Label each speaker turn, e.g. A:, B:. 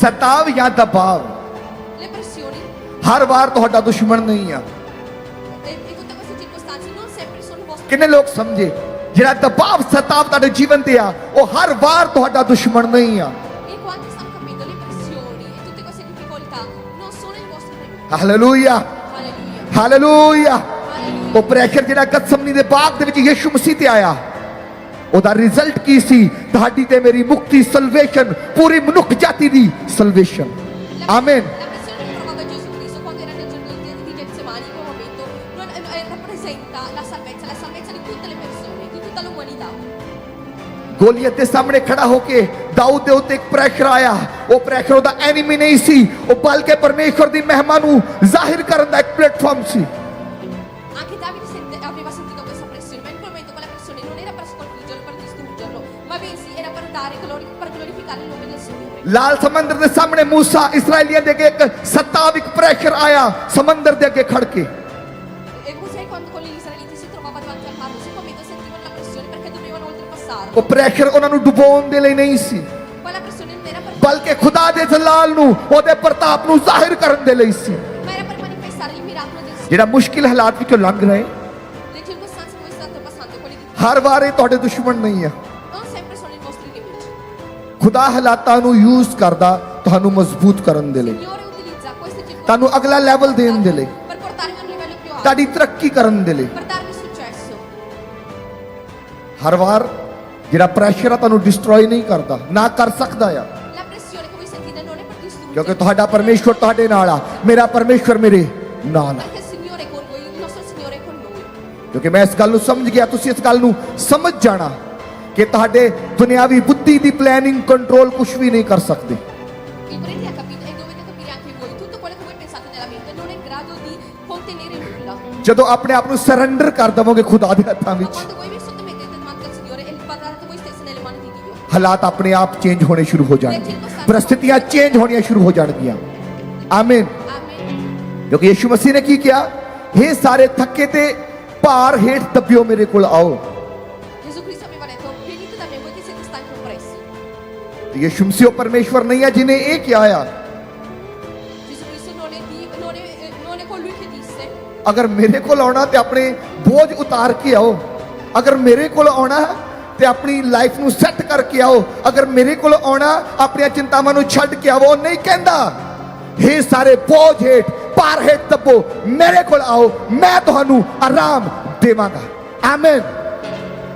A: ਸਤਾਵ ਜਾਂ
B: pressioni,
A: ਹਰ ਵਾਰ ਤੁਹਾਡਾ ਦੁਸ਼ਮਣ ਨਹੀਂ ਆ
B: eh.
A: ਕਿੰਨੇ ਲੋਕ ਸਮਝੇ ਜਿਹੜਾ ਦਬਾਵ ਸਤਾਵ ਤੁਹਾਡੇ ਜੀਵਨ ਤੇ ਆ ਉਹ ਹਰ ਵਾਰ ਤੁਹਾਡਾ ਦੁਸ਼ਮਣ ਨਹੀਂ ਆ
B: e.
A: ਹਾਲੇਲੂਇਆ. ਹਾਲੇਲੂਇਆ. ਉਹ ਪ੍ਰੈਸ਼ਰ ਜਿਹੜਾ ਗਤਸਮਨੀ ਦੇ ਬਾਗ ਦੇ ਵਿੱਚ ਯਿਸੂ ਮਸੀਹ ਤੇ ਆਇਆ ਉਹਦਾ ਰਿਜ਼ਲਟ ਕੀ ਸੀ ਤੁਹਾਡੀ ਤੇ ਮੇਰੀ ਮੁਕਤੀ ਸਲਵੇਸ਼ਨ ਪੂਰੀ ਮਨੁੱਖ ਜਾਤੀ ਦੀ salvation
B: La,
A: amen
B: la pressione che provava Gesù Cristo quando era nel giardino di, di Getsemani in quel momento non, eh, rappresenta la salvezza, la salvezza di tutte le persone, di tutta l'umanità.
A: Goliath ਦੇ ਸਾਹਮਣੇ ਖੜਾ ਹੋ ਕੇ ਦਾਊਦ ਦੇ ਉੱਤੇ ਇੱਕ pressure ਆਇਆ ਉਹ pressure ਉਹਦਾ ਐਨੀਮੀ ਨਹੀਂ ਸੀ ਉਹ ਬਲਕਿ ਪਰਮੇਸ਼ਵਰ ਦੀ ਮਹਿਮਾ ਨੂੰ ਜ਼ਾਹਿਰ ਕਰਨ ਦਾ ਇੱਕ ਪਲੇਟਫਾਰਮ ਸੀ
B: लाल समंदर के सामने
A: मूसा इसराइलिया के एक सत्ताविक प्रेशर आया समंदर के अगे खड़के प्रेशर उन्होंने
B: डुबोन दे नहीं सी। बल्कि खुदा दे जलाल
A: नु ओदे प्रताप नु ज़ाहिर करन
B: दे सी। जेड़ा मुश्किल हालात विचो लंघ रहे
A: ਹਰ ਵਾਰ ਇਹ ਤੁਹਾਡੇ ਦੁਸ਼ਮਣ ਨਹੀਂ ਆ. ਖੁਦਾ ਹਾਲਾਤਾਂ ਨੂੰ ਯੂਜ਼ ਕਰਦਾ ਤੁਹਾਨੂੰ ਮਜ਼ਬੂਤ ਕਰਨ ਦੇ ਲਈ ਤੁਹਾਨੂੰ ਅਗਲਾ ਲੈਵਲ ਦੇਣ ਦੇ ਲਈ ਤੁਹਾਡੀ ਤਰੱਕੀ ਕਰਨ ਦੇ ਲਈ. ਹਰ ਵਾਰ ਜਿਹੜਾ ਪ੍ਰੈਸ਼ਰ ਆ ਤੁਹਾਨੂੰ ਡਿਸਟਰੋਏ ਨਹੀਂ ਕਰਦਾ ਨਾ ਕਰ ਸਕਦਾ ਆ. ਕਿਉਂਕਿ ਤੁਹਾਡਾ ਪਰਮੇਸ਼ਵਰ ਤੁਹਾਡੇ ਨਾਲ ਆ ਮੇਰਾ ਪਰਮੇਸ਼ਵਰ ਮੇਰੇ ਨਾਲ ਆ ਕਿਉਂਕਿ ਮੈਂ ਇਸ ਗੱਲ ਨੂੰ ਸਮਝ ਗਿਆ ਤੁਸੀਂ ਇਸ ਗੱਲ ਨੂੰ ਸਮਝ ਜਾਣਾ ਕਿ ਤੁਹਾਡੇ ਦੁਨਿਆਵੀ ਬੁੱਧੀ ਦੀ ਪਲੈਨਿੰਗ ਕੰਟਰੋਲ ਕੁਝ ਵੀ ਨਹੀਂ ਕਰ ਸਕਦੇ
B: Il prete ha capito e dovete capire anche voi, tutto quello che voi pensate nella mente non è in grado di contenere nulla.
A: ਜਦੋਂ ਆਪਣੇ ਆਪ ਨੂੰ ਸਰੈਂਡਰ ਕਰ ਦਵੋਗੇ ਖੁਦਾ ਦੇ ਹੱਥਾਂ
B: Ma
A: ਵਿੱਚ
B: quando voi vi sottomettete davanti al Signore e guardate voi stessi nelle mani di Dio,
A: ਹਾਲਾਤ ਆਪਣੇ ਆਪ ਚੇਂਜ ਹੋਣੇ ਸ਼ੁਰੂ ਹੋ ਜਾਣਗੇ ਪ੍ਰਸਥਿਤੀਆਂ ਚੇਂਜ ਹੋਣੀਆਂ ਸ਼ੁਰੂ ਹੋ ਜਾਣਗੀਆਂ ਆਮੀਨ
B: Amen.
A: ਕਿਉਂਕਿ ਯਿਸੂ ਮਸੀਹ ਨੇ ਕੀ ਕਿਹਾ ਇਹ ਸਾਰੇ ਥੱਕੇ ਤੇ ਭਾਰ ਹੇਠ ਦੱਬਿਓ ਮੇਰੇ ਕੋਲ ਆਓ।
B: Gesù Cristo aveva detto, venite da me voi che siete stanchi e oppressi.
A: ਤੇ ਯਿਸੂ ਮਸੀਹ ਪਰਮੇਸ਼ਵਰ ਨਹੀਂ ਹੈ ਜਿਨੇ ਇਹ ਕਿਹਾ ਆ।
B: Gesù Cristo non è, di- non è- non è colui che disse,
A: ਅਗਰ ਮੇਰੇ ਕੋਲ ਆਉਣਾ ਤੇ ਆਪਣੇ ਬੋਝ ਉਤਾਰ ਕੇ ਆਓ। ਅਗਰ ਮੇਰੇ ਕੋਲ ਆਉਣਾ ਤੇ ਆਪਣੀ ਲਾਈਫ ਨੂੰ ਸੈੱਟ ਕਰਕੇ ਆਓ। ਅਗਰ ਮੇਰੇ ਕੋਲ ਆਉਣਾ ਆਪਣੀਆਂ ਚਿੰਤਾਵਾਂ ਨੂੰ ਛੱਡ ਕੇ ਆਓ ਉਹ ਨਹੀਂ ਕਹਿੰਦਾ। ਇਹ ਸਾਰੇ ਬੋਝ ਹੇਠ ਭਾਰ ਹੇਠ ਦੱਬੋ ਮੇਰੇ ਕੋਲ ਆਓ ਮੈਂ ਤੁਹਾਨੂੰ ਆਰਾਮ ਦੇਵਾਂਗਾ। ਆਮੇਨ